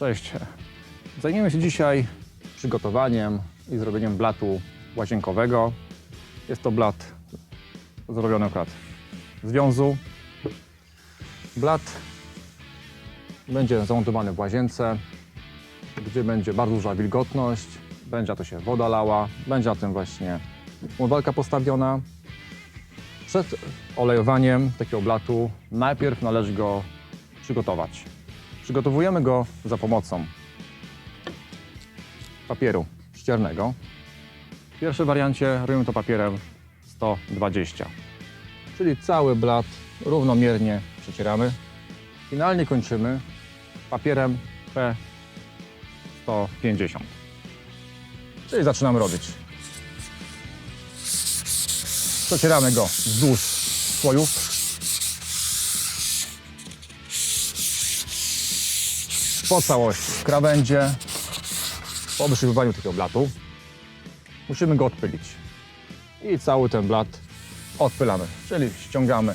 Cześć. Zajmiemy się dzisiaj przygotowaniem i zrobieniem blatu łazienkowego. Jest to blat zrobiony akurat z wiązu. Blat będzie zamontowany w łazience, gdzie będzie bardzo duża wilgotność, będzie to się woda lała, będzie na tym właśnie umywalka postawiona. Przed olejowaniem takiego blatu najpierw należy go przygotować. Przygotowujemy go za pomocą papieru ściernego. W pierwszej wariancie robimy to papierem 120, czyli cały blat równomiernie przecieramy. Finalnie kończymy papierem P150. Czyli zaczynamy robić. Przecieramy go wzdłuż słojów. po całości, w krawędzie, po wyszywaniu tych oblatów, musimy go odpylić. I cały ten blat odpylamy, czyli ściągamy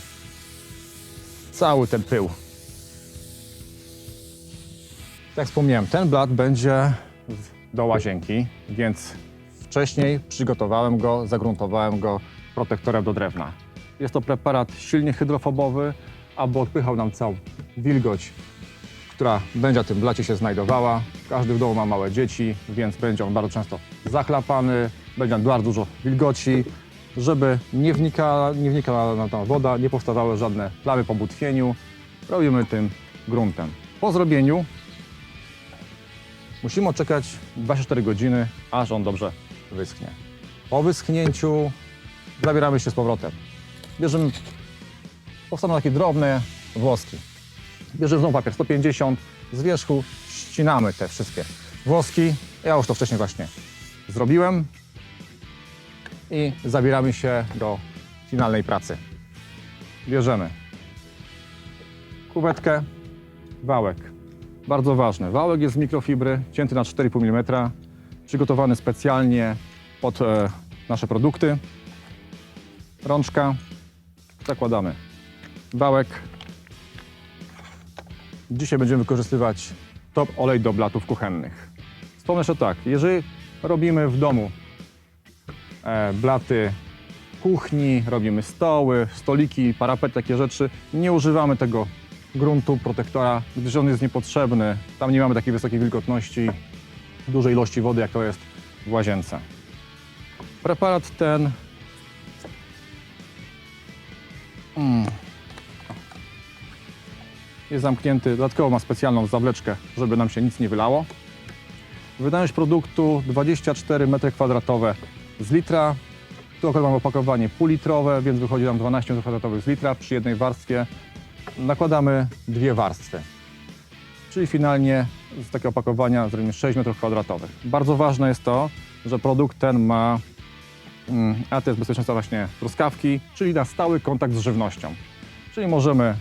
cały ten pył. Tak jak wspomniałem, ten blat będzie do łazienki, więc wcześniej przygotowałem go, zagruntowałem go protektorem do drewna. Jest to preparat silnie hydrofobowy, aby odpychał nam całą wilgoć która będzie na tym blacie się znajdowała. Każdy w domu ma małe dzieci, więc będzie on bardzo często zachlapany, będzie bardzo dużo wilgoci, żeby nie wnikała, nie wnikała na tą woda, nie powstawały żadne plamy po butwieniu. Robimy tym gruntem. Po zrobieniu musimy odczekać 24 godziny, aż on dobrze wyschnie. Po wyschnięciu zabieramy się z powrotem. Bierzemy, powstaną takie drobne włoski. Bierzemy znowu papier 150, z wierzchu ścinamy te wszystkie włoski. Ja już to wcześniej właśnie zrobiłem i zabieramy się do finalnej pracy. Bierzemy kuwetkę, wałek. Bardzo ważne. Wałek jest z mikrofibry, cięty na 4,5 mm, przygotowany specjalnie pod e, nasze produkty. Rączka. Zakładamy wałek. Dzisiaj będziemy wykorzystywać top olej do blatów kuchennych. Wspomnę jeszcze tak, jeżeli robimy w domu e, blaty kuchni, robimy stoły, stoliki, parapet, takie rzeczy, nie używamy tego gruntu, protektora, gdyż on jest niepotrzebny. Tam nie mamy takiej wysokiej wilgotności, dużej ilości wody, jak to jest w łazience. Preparat ten mm, jest zamknięty, dodatkowo ma specjalną zawleczkę, żeby nam się nic nie wylało. Wydajność produktu 24 m2 z litra. Tu akurat mamy opakowanie półlitrowe, więc wychodzi nam 12 m2 z litra przy jednej warstwie. Nakładamy dwie warstwy. Czyli finalnie z takiego opakowania zrobimy 6 m2. Bardzo ważne jest to, że produkt ten ma mm, ATS bezpieczeństwa właśnie truskawki, czyli na stały kontakt z żywnością. Czyli możemy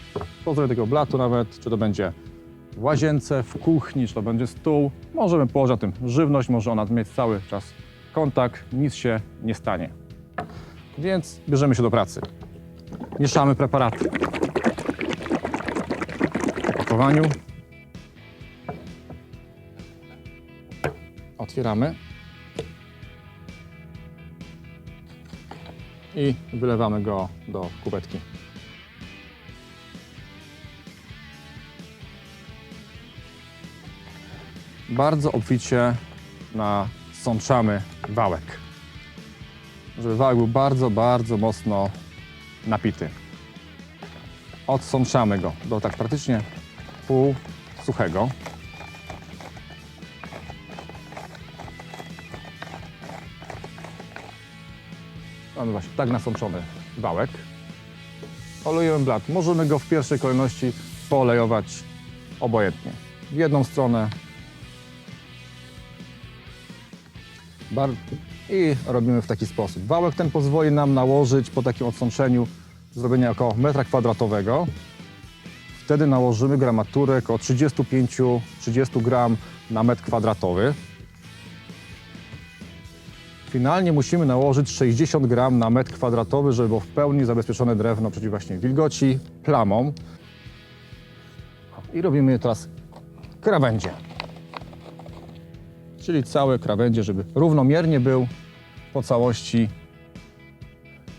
pozorować tego blatu nawet, czy to będzie w łazience, w kuchni, czy to będzie stół. Możemy położyć na tym żywność, może ona mieć cały czas kontakt, nic się nie stanie. Więc bierzemy się do pracy. Mieszamy preparaty. W opakowaniu. Otwieramy. I wylewamy go do kubetki. Bardzo obficie nasączamy wałek. Żeby wałek był bardzo, bardzo mocno napity. Odsączamy go do tak praktycznie pół suchego. Mamy właśnie tak nasączony wałek. Olejujemy blat. Możemy go w pierwszej kolejności poolejować obojętnie. W jedną stronę I robimy w taki sposób. Wałek ten pozwoli nam nałożyć po takim odsączeniu zrobienia około metra kwadratowego. Wtedy nałożymy gramaturę około 35-30 gram na metr kwadratowy. Finalnie musimy nałożyć 60 gram na metr kwadratowy, żeby było w pełni zabezpieczone drewno przeciw właśnie wilgoci, plamom. I robimy teraz krawędzie. Czyli całe krawędzie, żeby równomiernie był po całości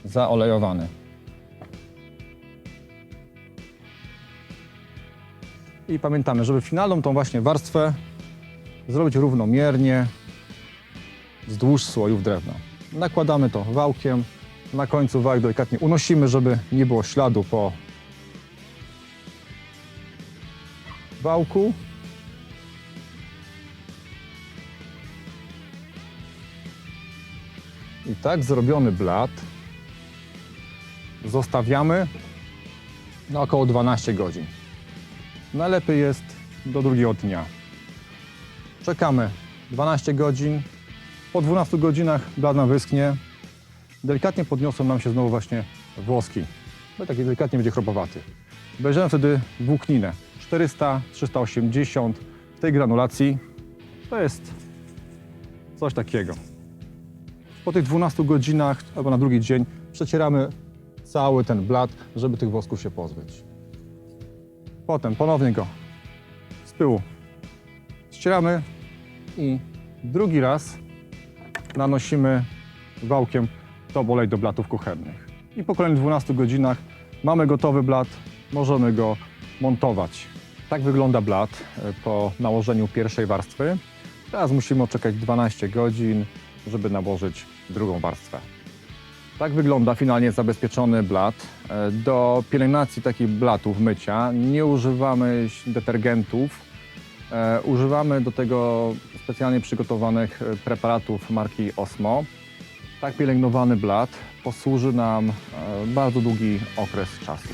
zaolejowany. I pamiętamy, żeby finalną tą właśnie warstwę zrobić równomiernie wzdłuż słojów drewna. Nakładamy to wałkiem, na końcu wałek delikatnie unosimy, żeby nie było śladu po wałku. Tak zrobiony blat zostawiamy na około 12 godzin. Najlepiej jest do drugiego dnia. Czekamy 12 godzin. Po 12 godzinach blat nam wyschnie. Delikatnie podniosą nam się znowu właśnie włoski. No taki delikatnie będzie chropowaty. Bierzemy wtedy włókninę 400, 380 w tej granulacji. To jest coś takiego. Po tych 12 godzinach albo na drugi dzień przecieramy cały ten blat, żeby tych włosków się pozbyć. Potem ponownie go z pyłu ścieramy i drugi raz nanosimy wałkiem top olej do blatów kuchennych. I po kolejnych 12 godzinach mamy gotowy blat, możemy go montować. Tak wygląda blat e, po nałożeniu pierwszej warstwy. Teraz musimy odczekać 12 godzin, żeby nałożyć drugą warstwę. Tak wygląda finalnie zabezpieczony blat. E, Do pielęgnacji takich blatów, mycia, nie używamy detergentów. E, Używamy do tego specjalnie przygotowanych e, preparatów marki Osmo. Tak pielęgnowany blat posłuży nam bardzo długi okres czasu.